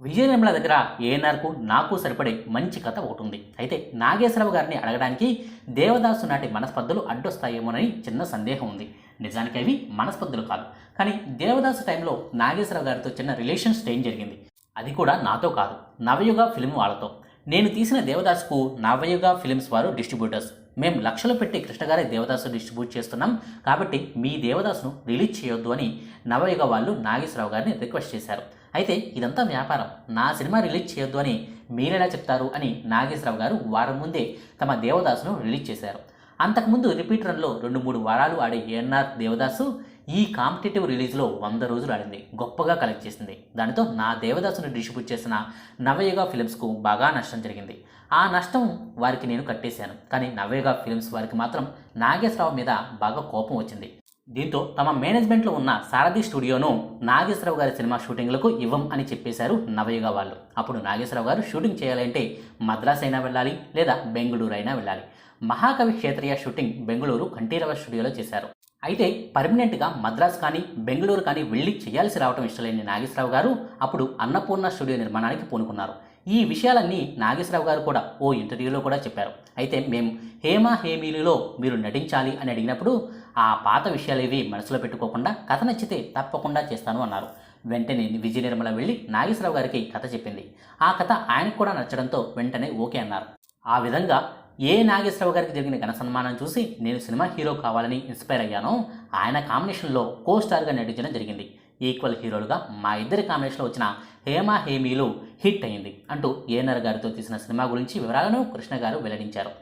విజయనిర్మల దగ్గర ఏఎన్ఆర్కు నాకు సరిపడే మంచి కథ ఒకటి ఉంది అయితే నాగేశ్వరరావు గారిని అడగడానికి దేవదాసు నాటి మనస్పర్ధలు అడ్డొస్తాయేమోనని చిన్న సందేహం ఉంది. నిజానికి అవి మనస్పర్ధలు కాదు. కానీ దేవదాసు టైంలో నాగేశ్వరరావు గారితో చిన్న రిలేషన్ స్టేన్ జరిగింది. అది కూడా నాతో కాదు. నవయుగ ఫిల్మ్ వాళ్ళతో. నేను తీసిన దేవదాసుకు నవయుగ ఫిల్మ్స్ వారు డిస్ట్రిబ్యూటర్స్. మేము లక్షలు పెట్టి కృష్ణగారి దేవదాసు డిస్ట్రిబ్యూట్ చేస్తున్నాం. కాబట్టి మీ దేవదాసును రిలీజ్ చేయొద్దు అని నవయుగ వాళ్ళు నాగేశ్వరరావు గారిని రిక్వెస్ట్ చేశారు. అయితే ఇదంతా వ్యాపారం. నా సినిమా రిలీజ్ చేయొద్దు అని మీరెలా చెప్తారు అని నాగేశ్వరరావు గారు వారం ముందే తమ దేవదాసును రిలీజ్ చేశారు. అంతకుముందు రిపీట్ రన్లో రెండు మూడు వారాలు ఆడే ఏఎన్ఆర్ దేవదాసు ఈ కాంపిటేటివ్ రిలీజ్లో వంద రోజులు ఆడింది. గొప్పగా కలెక్ట్ చేసింది. దానితో నా దేవదాసును డిస్ట్రిబ్యూట్ చేసిన నవయుగ ఫిలిమ్స్కు బాగా నష్టం జరిగింది. ఆ నష్టం వారికి నేను కట్టేశాను. కానీ నవయుగ ఫిలిమ్స్ వారికి మాత్రం నాగేశ్వరరావు మీద బాగా కోపం వచ్చింది. దీంతో తమ మేనేజ్మెంట్లో ఉన్న సారథి స్టూడియోను నాగేశ్వరరావు గారి సినిమా షూటింగ్లకు ఇవ్వం అని చెప్పేశారు నవయుగ వాళ్ళు. అప్పుడు నాగేశ్వరరావు గారు షూటింగ్ చేయాలంటే మద్రాస్ అయినా వెళ్ళాలి లేదా బెంగళూరు అయినా వెళ్ళాలి. మహాకవి క్షేత్రీయ షూటింగ్ బెంగళూరు కంఠీరవ స్టూడియోలో చేశారు. అయితే పర్మనెంట్గా మద్రాస్ కానీ బెంగళూరు కానీ వెళ్ళి చేయాల్సి రావడం ఇష్టలేని నాగేశ్వరరావు గారు అప్పుడు అన్నపూర్ణ స్టూడియో నిర్మాణానికి పూనుకున్నారు. ఈ విషయాలన్నీ నాగేశ్వరరావు గారు కూడా ఓ ఇంటర్వ్యూలో కూడా చెప్పారు. అయితే మేము హేమ హేమీలులో మీరు నటించాలి అని అడిగినప్పుడు ఆ పాత విషయాలు ఇవి మనసులో పెట్టుకోకుండా కథ నచ్చితే తప్పకుండా చేస్తాను అన్నారు. వెంటనే విజయ నిర్మల వెళ్ళి నాగేశ్వరరావు గారికి కథ చెప్పింది. ఆ కథ ఆయనకు కూడా నచ్చడంతో వెంటనే ఓకే అన్నారు. ఆ విధంగా ఏ నాగేశ్వరరావు గారికి జరిగిన ఘన సన్మానం చూసి నేను సినిమా హీరో కావాలని ఇన్స్పైర్ అయ్యాను ఆయన కాంబినేషన్లో కో స్టార్గా నటించడం జరిగింది. ఈక్వల్ హీరోలుగా మా ఇద్దరి కాంబినేషన్లో వచ్చిన హేమా హేమీలు హిట్ అయింది అంటూ ఏఎన్ఆర్ గారితో తీసిన సినిమా గురించి వివరాలను కృష్ణ గారు వెల్లడించారు.